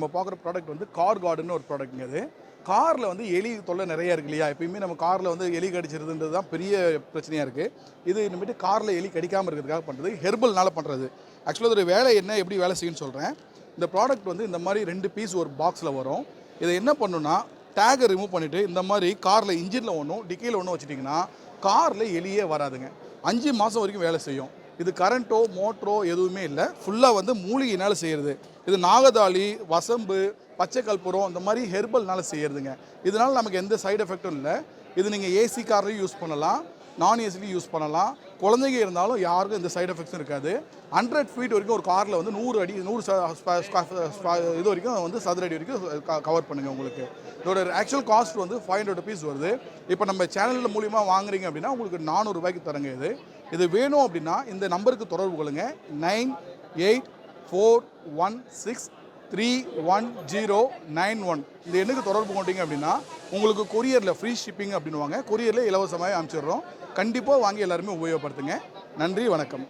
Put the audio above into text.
நம்ம பார்க்குற ப்ராடக்ட் வந்து கார் கார்டுன்னு ஒரு ப்ராடக்ட்ங்க அது. காரில் வந்து எலி தொல்லை நிறைய இருக்கு இல்லையா? எப்பயுமே நம்ம காரில் வந்து எலி கடிச்சிருதுன்றது தான் பெரிய பிரச்சனையாக இருக்குது இது இனிமேட்டு காரில் எலி கடிக்காமல் இருக்கிறதுக்காக பண்ணுறது ஹெர்பல்னால பண்ணுறது ஆக்சுவலாக ஒரு வேலை என்ன எப்படி வேலை செய்யும்னு சொல்கிறேன் இந்த ப்ராடக்ட் வந்து இந்த மாதிரி ரெண்டு பீஸ் ஒரு பாக்ஸில் வரும். இதை என்ன பண்ணுன்னா டேகை ரிமூவ் பண்ணிவிட்டு இந்த மாதிரி காரில் இன்ஜினில் ஒன்றும் டிக்கியில் ஒன்றும் வச்சுட்டிங்கன்னா காரில் எலியே வராதுங்க. அஞ்சு மாதம் வரைக்கும் வேலை செய்யும். இது கரண்ட்டோ மோட்டரோ எதுவுமே இல்லை. ஃபுல்லாக வந்து மூலிகையினால் செய்கிறது இது நாகதாளி வசம்பு பச்சை கற்பூரம் இந்த மாதிரி ஹெர்பல்னால் செய்கிறதுங்க இதனால் நமக்கு எந்த சைடு எஃபெக்ட்டும் இல்லை. இது நீங்கள் ஏசி கார்லேயும் யூஸ் பண்ணலாம். நான் ஏசிலையும் யூஸ் பண்ணலாம். குழந்தைங்க இருந்தாலும் யாருக்கும் இந்த சைடு எஃபெக்ட்ஸும் இருக்காது. ஹண்ட்ரட் ஃபீட் வரைக்கும் ஒரு காரில் வந்து நூறு அடி நூறு இது வரைக்கும் வந்து சதுர அடி வரைக்கும் கவர் பண்ணுங்கள் உங்களுக்கு. இதோட ஆக்சுவல் காஸ்ட் வந்து ஃபைவ் ஹண்ட்ரட் ருபீஸ் வருது. இப்போ நம்ம சேனலில் மூலிமா வாங்குறீங்க அப்படின்னா உங்களுக்கு நானூறுரூபாய்க்கு தரங்க இது. இது வேணும் அப்படின்னா இந்த நம்பருக்கு தொடர்பு கொள்ளுங்கள் nine eight four one six three one zero nine one இந்த எண்ணுக்கு தொடர்பு கொண்டீங்க அப்படின்னா உங்களுக்கு கொரியரில் ஃப்ரீ ஷிப்பிங் அப்படின்னுவாங்க கொரியரில் இலவசமாக அனுப்பிச்சிடுறோம். கண்டிப்பாக வாங்கி எல்லாருமே உபயோகப்படுத்துங்க. நன்றி வணக்கம்.